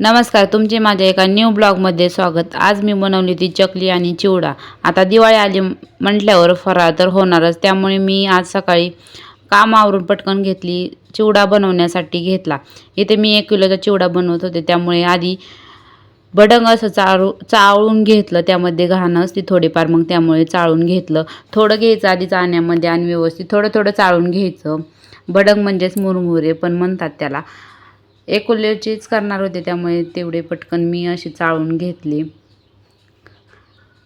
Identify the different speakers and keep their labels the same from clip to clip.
Speaker 1: नमस्कार तुमचे माझ्या एका न्यू ब्लॉगमध्ये स्वागत. आज मी बनवली ती चकली आणि चिवडा. आता दिवाळी आली म्हटल्यावर फराळ तर होणारच त्यामुळे मी आज सकाळी काम आवरून पटकन घेतली चिवडा बनवण्यासाठी घेतला. इथे मी एक किलोचा चिवडा बनवत होते त्यामुळे आधी बडंग असं चाळू चाळून घेतलं त्यामध्ये घाण असते थोडीफार मग त्यामुळे चाळून घेतलं. थोडं घ्यायचं आधी चाळण्यामध्ये आणि व्यवस्थित थोडं थोडं चाळून घ्यायचं. बडंग म्हणजेच मुरमुरे पण म्हणतात त्याला. एकुलेचीच करणार होते त्यामुळे तेवढे पटकन मी अशी चाळून घेतली.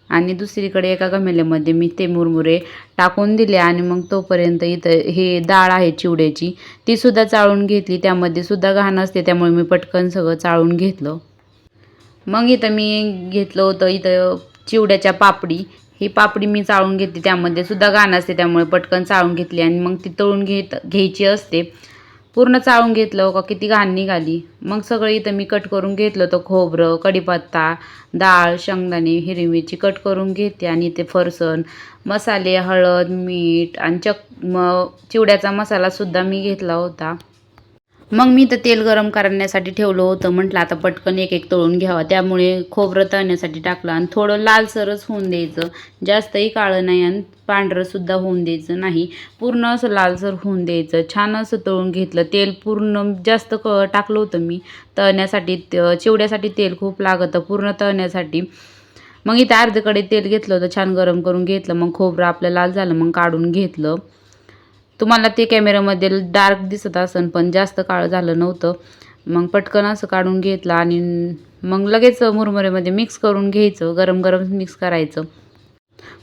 Speaker 1: आणि दुसरीकडे एका गमेल्यामध्ये मी ते मुरमुरे टाकून दिले आणि मग तोपर्यंत इथं हे डाळ आहे चिवड्याची ती सुद्धा चाळून घेतली. त्यामध्ये सुद्धा घाण असते त्यामुळे मी पटकन सगळं चाळून घेतलं. मग इथं मी घेतलं होतं इथं चिवड्याच्या पापडी. ही पापडी मी चाळून घेतली त्यामध्ये सुद्धा घाण असते त्यामुळे पटकन चाळून घेतली आणि मग ती तळून घेत घ्यायची असते. पूर्ण चाळून घेतलं का किती घाण निघाली. मग सगळं इथं मी कट करून घेतलं तर खोबरं कढीपत्ता डाळ शेंगदाणे हिरवी मिरची कट करून घेते आणि ते फरसण मसाले हळद मीठ आणि चक म चिवड्याचा मसालासुद्धा मी घेतला होता. मग मी तर तेल गरम करण्यासाठी ठेवलं होतं. म्हटलं आता पटकन एक एक तळून घ्यावा. त्यामुळे खोबरं तळण्यासाठी टाकलं आणि थोडं लालसरच होऊन द्यायचं. जास्तही काळं नाही आणि पांढरंसुद्धा होऊन द्यायचं नाही. पूर्ण असं लालसर होऊन द्यायचं. छान असं तळून घेतलं. तेल पूर्ण जास्त क टाकलं होतं मी. तळण्यासाठी त- चिवड्यासाठी तेल खूप लागतं. पूर्ण तळण्यासाठी. मग इथे अर्धकडे तेल घेतलं होतं. छान गरम करून घेतलं. मग खोबरं आपलं लाल झालं. मग काढून घेतलं. तुम्हाला ते कॅमेऱ्यामध्ये डार्क दिसत असन पण जास्त काळं झालं नव्हतं. मग पटकन असं काढून घेतलं आणि मग लगेच मुरमुऱ्यामध्ये मिक्स करून घ्यायचं गरम गरम मिक्स करायचं.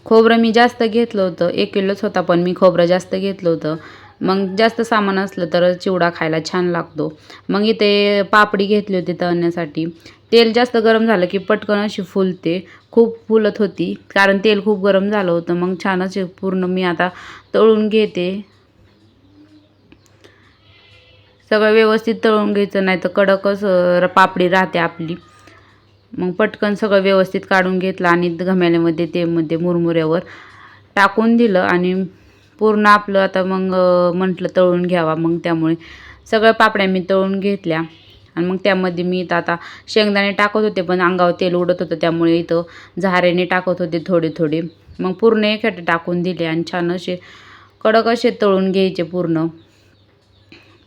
Speaker 1: खोबरं मी जास्त घेतलं होतं एक किलोच होता पण मी खोबरं जास्त घेतलं होतं. मग जास्त सामान असलं तर चिवडा खायला छान लागतो. मग इथे पापडी घेतली होती तळण्यासाठी. तेल जास्त गरम झालं की पटकन अशी फुलते. खूप फुलत होती कारण तेल खूप गरम झालं होतं. मग छान असे पूर्ण मी आता तळून घेते. सगळं व्यवस्थित तळून घ्यायचं नाही तर कडकच पापडी राहते आपली. मग पटकन सगळं व्यवस्थित काढून घेतलं आणि घम्याल्यामध्ये ते मध्ये मुरमुऱ्यावर टाकून दिलं आणि पूर्ण आपलं आता मग म्हटलं तळून घ्यावा. मग त्यामुळे सगळ्या पापड्या मी तळून घेतल्या. आणि मग त्यामध्ये मी इथं आता शेंगदाणे टाकत होते पण अंगावर तेल उडत होतं त्यामुळे इथं झाऱ्याने टाकत होते थोडे थोडे. मग पूर्ण एकटे टाकून दिले आणि छान असे कडक असे तळून घ्यायचे पूर्ण.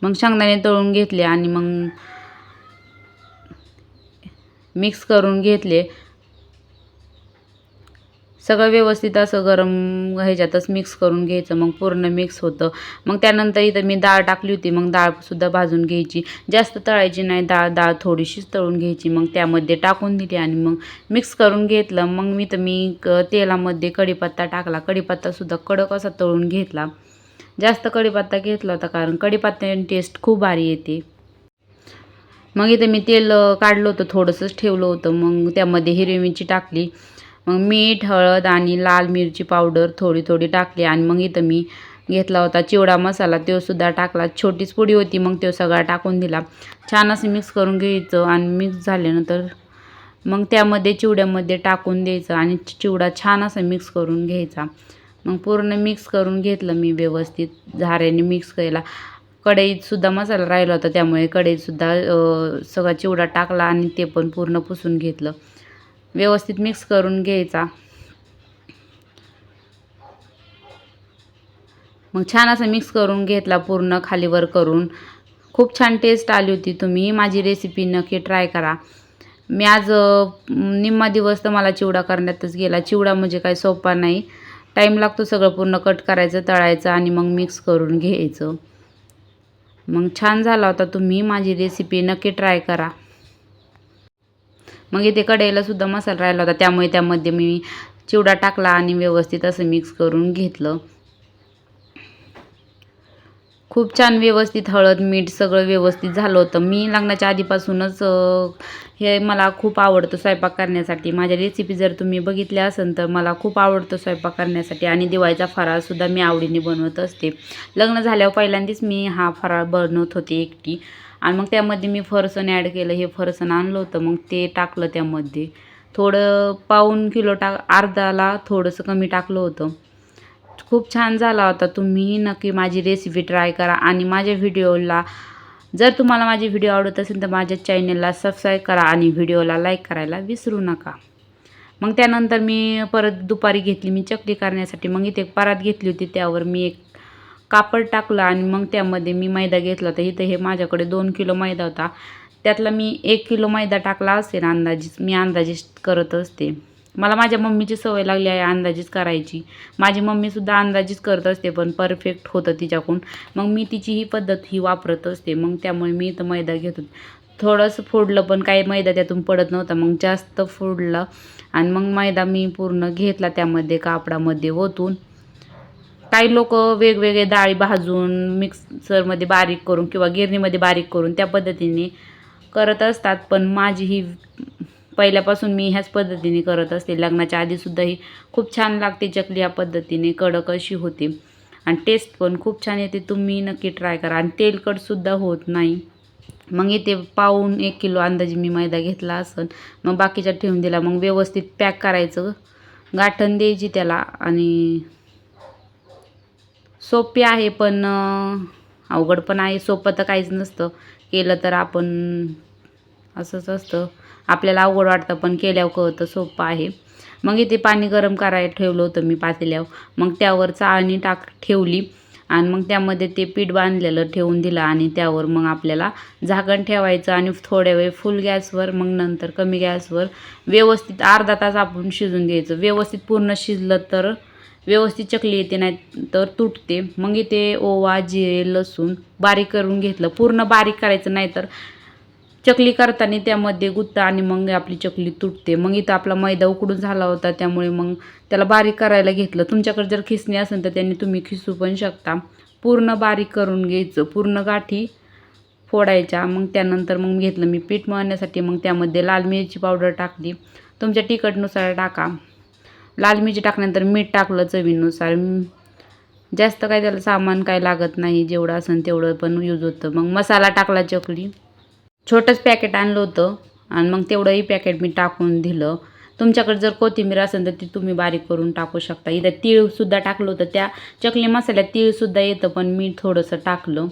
Speaker 1: मग शेंगदाणे तळून घेतले आणि मग मिक्स करून घेतले. सगळं व्यवस्थित असं गरम ह्याच्यातच मिक्स करून घ्यायचं. मग पूर्ण मिक्स होतं. मग त्यानंतर इथं मी डाळ टाकली होती. मग डाळसुद्धा भाजून घ्यायची. जास्त तळायची नाही. डाळ डाळ थोडीशीच तळून घ्यायची. मग त्यामध्ये टाकून दिली आणि मग मिक्स करून घेतलं. मग मी तर मी क- तेलामध्ये कढीपत्ता टाकला. कढीपत्तासुद्धा कडक असा तळून घेतला. जास्त कढीपत्ता घेतला होता कारण कढीपत्त्याने टेस्ट खूप भारी येते. मग इथे मी तेल काढलं होतं थोडंसंच ठेवलं होतं. मग त्यामध्ये हिरवी मिरची टाकली. मग मीठ हळद आणि लाल मिरची पावडर थोडी थोडी टाकली. आणि मग इथं मी घेतला होता चिवडा मसाला. तो सुद्धा टाकला. छोटीच पुडी होती मग तो सगळा टाकून दिला. छान असं मिक्स करून घ्यायचं आणि मिक्स झाल्यानंतर मग त्यामध्ये चिवड्यामध्ये टाकून द्यायचं आणि चिवडा छान असं मिक्स करून घ्यायचा. मग पूर्ण मिक्स करून घेतलं मी व्यवस्थित. झाऱ्याने मिक्स केला. कढईतसुद्धा मसाला राहिला होता त्यामुळे कढईतसुद्धा सगळा चिवडा टाकला आणि ते पण पूर्ण पुसून घेतलं. व्यवस्थित मिक्स करून घ्यायचा. मग छान असं मिक्स करून घेतला पूर्ण खालीवर करून. खूप छान टेस्ट आली होती तुम्ही. माझी रेसिपी नक्की ट्राय करा. मी आज निम्मा दिवस तर मला चिवडा करण्यातच गेला. चिवडा म्हणजे काय सोपा नाही. टाईम लागतो सगळं पूर्ण कट करायचं तळायचं आणि मग मिक्स करून घ्यायचं. मग छान झाला होता तुम्ही माझी रेसिपी नक्की ट्राय करा. मग इथे कढईला सुद्धा मसाला राहिला होता. त्यामुळे त्यामध्ये मी चिवडा टाकला आणि व्यवस्थित असं मिक्स करून घेतलं. खूप छान व्यवस्थित हळद मीठ सगळं व्यवस्थित झालं होतं. मी लग्नाच्या आधीपासूनच हे मला खूप आवडतं स्वयंपाक करण्यासाठी. माझ्या रेसिपी जर तुम्ही बघितल्या असेल तर मला खूप आवडतं स्वयंपाक करण्यासाठी आणि दिवाळीचा फराळसुद्धा मी आवडीने बनवत असते. लग्न झाल्यावर पहिल्यांदाच मी हा फराळ बनवत होते एकटी. आणि मग त्यामध्ये मी फरसण ॲड केलं हे फरसण आणलं होतं मग ते टाकलं त्यामध्ये. थोडं पाऊन किलो टाक अर्धाला थोडंसं कमी टाकलं होतं. खूप छान झाला होता. तुम्हीही नक्की माझी रेसिपी ट्राय करा आणि माझ्या व्हिडिओला जर तुम्हाला माझी व्हिडिओ आवडत असेल तर माझ्या चॅनेलला सबस्क्राईब करा आणि व्हिडिओला लाईक करायला विसरू नका. मग त्यानंतर मी परत दुपारी घेतली मी चकली करण्यासाठी. मग इथे परात घेतली होती त्यावर मी एक कापड टाकलं आणि मग त्यामध्ये मी मैदा घेतला तर इथं हे माझ्याकडे दोन किलो मैदा होता. त्यातला मी एक किलो मैदा टाकला असेल अंदाजीच मी अंदाजीच करत असते. मला माझ्या मम्मीची सवय लागली आहे अंदाजीच करायची. माझी मम्मीसुद्धा अंदाजीच करत असते पण परफेक्ट होतं तिच्याकडून. मग मी तिची ही पद्धत ही वापरत असते. मग त्यामुळे मी इथं मैदा घेत. थोडंसं फोडलं पण काही मैदा त्यातून पडत नव्हता. मग जास्त फोडलं आणि मग मैदा मी पूर्ण घेतला त्यामध्ये कापडामध्ये ओतून. काही लोक वेगवेगळे डाळी भाजून मिक्सरमध्ये बारीक करून किंवा गिरणीमध्ये बारीक करून त्या पद्धतीने करत असतात. पण माझी ही पहिल्यापासून मी ह्याच पद्धतीने करत असते. लग्नाच्या आधीसुद्धा ही खूप छान लागते चकली या पद्धतीने कडक अशी होते. आणि टेस्ट पण खूप छान येते. तुम्ही नक्की ट्राय करा. आणि तेलकटसुद्धा होत नाही. मग इथे पाऊन एक किलो अंदाजे मी मैदा घेतला असन. मग बाकीच्या ठेवून दिला. मग व्यवस्थित पॅक करायचं. गाठण द्यायची त्याला. आणि सोपी आहे पण अवघड पण आहे. सोपं तर काहीच नसतं. केलं तर आपण असंच असतं. आपल्याला अवघड वाटतं पण केल्यावर कळतं सोपं आहे. मग इथे पाणी गरम करायला ठेवलं होतं मी पातेल्यावर. मग त्यावर चाळणी टाक ठेवली आणि मग त्यामध्ये ते पीठ बांधलेलं ठेवून दिलं आणि त्यावर मग आपल्याला झाकण ठेवायचं आणि थोड्या वेळ फुल गॅसवर मग नंतर कमी गॅसवर व्यवस्थित अर्धा तास आपण शिजून घ्यायचं. व्यवस्थित पूर्ण शिजलं तर व्यवस्थित चकली येते नाही तर तुटते. मग इथे ओवा जिरे लसूण बारीक करून घेतलं. पूर्ण बारीक करायचं नाही तर चकली करताना त्यामध्ये गुत्ता आणि मग आपली चकली तुटते. मग इथं आपला मैदा उकडून झाला होता त्यामुळे मग त्याला बारीक करायला घेतलं. तुमच्याकडे जर खिसणी असेल तर त्यांनी तुम्ही खिसू पण शकता. पूर्ण बारीक करून घ्यायचं. पूर्ण गाठी फोडायच्या. मग त्यानंतर मग घेतलं मी पीठ मळण्यासाठी. मग त्यामध्ये लाल मिरची पावडर टाकली. तुमच्या तिखटनुसार टाका. लाल मिरची टाकल्यानंतर मीठ टाकलं चवीनुसार. जास्त काय त्याला सामान काय लागत नाही. जेवढं असेल तेवढं पण यूज होतं. मग मसाला टाकला चकली. छोटंच पॅकेट आणलं होतं आणि मग तेवढंही पॅकेट मी टाकून दिलं. तुमच्याकडे जर कोथिंबीर असेल तर ती तुम्ही बारीक करून टाकू शकता. इथं तीळसुद्धा टाकलं होतं. त्या चकली मसाल्यात तीळसुद्धा येतं पण मी थोडंसं टाकलं.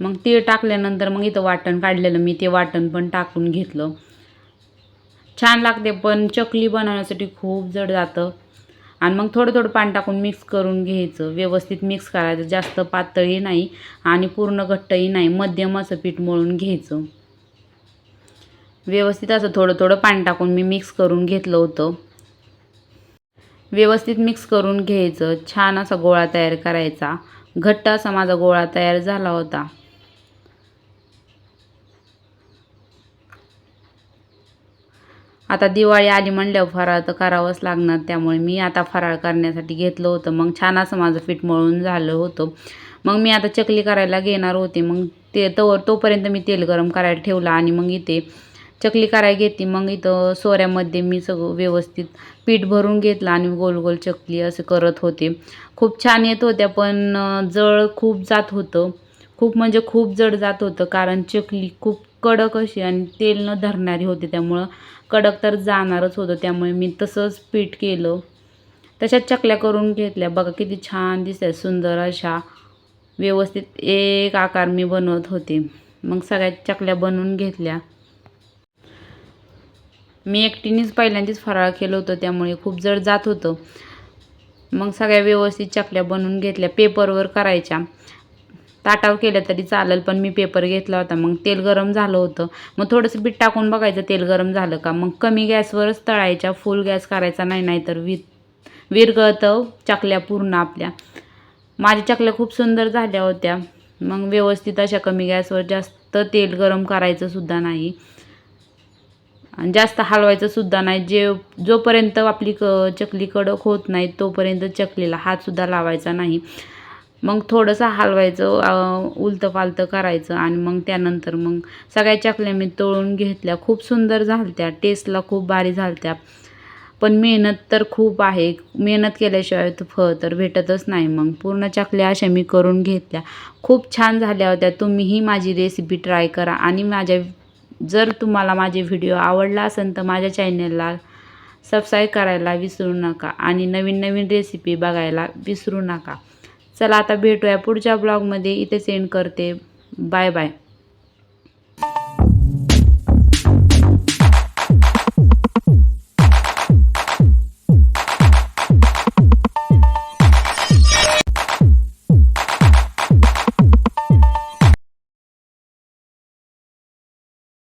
Speaker 1: मग तीळ टाकल्यानंतर मग इथं वाटण काढलेलं मी ते वाटण पण टाकून घेतलं. छान लागते पण चकली बनवण्यासाठी खूप जड जातं. आणि मग थोडं थोडं पाणी टाकून मिक्स करून घ्यायचं. व्यवस्थित मिक्स करायचं. जास्त पातळही नाही आणि पूर्ण घट्टही नाही. मध्यम असं पीठ मळून घ्यायचं. व्यवस्थित असं थोडं थोडं पाणी टाकून मी मिक्स करून घेतलं होतं. व्यवस्थित मिक्स करून घ्यायचं. छान असा गोळा तयार करायचा. घट्ट असा माझा गोळा तयार झाला होता. आता दिवाळी आली म्हणल्यावर फराळ तर करावंच लागणार. त्यामुळे मी आता फराळ करण्यासाठी घेतलं होतं. मग छान असं माझं पीठ मळून झालं होतं. मग मी आता चकली करायला घेणार होते. मग ते तोवर तोपर्यंत मी तेल गरम करायला ठेवलं आणि मग इथे चकली करायला घेते मग इथं सोऱ्यामध्ये मी सगळं व्यवस्थित पीठ भरून घेतलं आणि गोल गोल चकली असं करत होते. खूप छान येत होत्या पण जळ खूप जात होतं. खूप म्हणजे खूप जड जात होतं कारण चकली खूप कडक अशी आणि तेल न धरणारी होती. त्यामुळं कडक तर जाणारच होतं त्यामुळे मी तसंच पीठ केलं. तशाच चकल्या करून घेतल्या. बघा किती छान दिसतात सुंदर अशा व्यवस्थित एक आकार मी बनवत होते. मग सगळ्या चकल्या बनवून घेतल्या. मी एकटीनेच पहिल्यांदाच फराळ केलं होतं त्यामुळे खूप जड जात होतं. मग सगळ्या व्यवस्थित चकल्या बनवून घेतल्या. पेपरवर करायच्या. ताटावर केलं तरी चालेल पण मी पेपर घेतला होता. मग तेल गरम झालं होतं. मग थोडंसं बीट टाकून बघायचं तेल गरम झालं का? मग कमी गॅसवरच तळायच्या फुल गॅस करायचा नाही नाहीतर वि विरगळतं हो, चकल्या पूर्ण आपल्या. माझ्या चकल्या खूप सुंदर झाल्या होत्या. मग व्यवस्थित अशा कमी गॅसवर जास्त तेल गरम करायचं सुद्धा नाही. आणि जास्त हलवायचं सुद्धा नाही. जे जोपर्यंत आपली क चकली कडक होत नाही तोपर्यंत चकलीला हातसुद्धा लावायचा नाही. मग थोडंसं हलवायचं उलतं पालतं करायचं आणि मग त्यानंतर मग सगळ्या चकल्या मी तळून घेतल्या. खूप सुंदर झालत्या टेस्टला खूप भारी झालत्या. पण मेहनत तर खूप आहे. मेहनत केल्याशिवाय तर फळ तर भेटतच नाही मग. पूर्ण चकल्या अशा मी करून घेतल्या. खूप छान झाल्या होत्या. तुम्हीही माझी रेसिपी ट्राय करा आणि माझ्या जर तुम्हाला माझे व्हिडिओ आवडला असेल तर माझ्या चॅनलला सबस्क्राईब करायला विसरू नका आणि नवीन नवीन रेसिपी बघायला विसरू नका. चला आता भेटूया पुढच्या ब्लॉगमध्ये इथे सेंड करते. Bye bye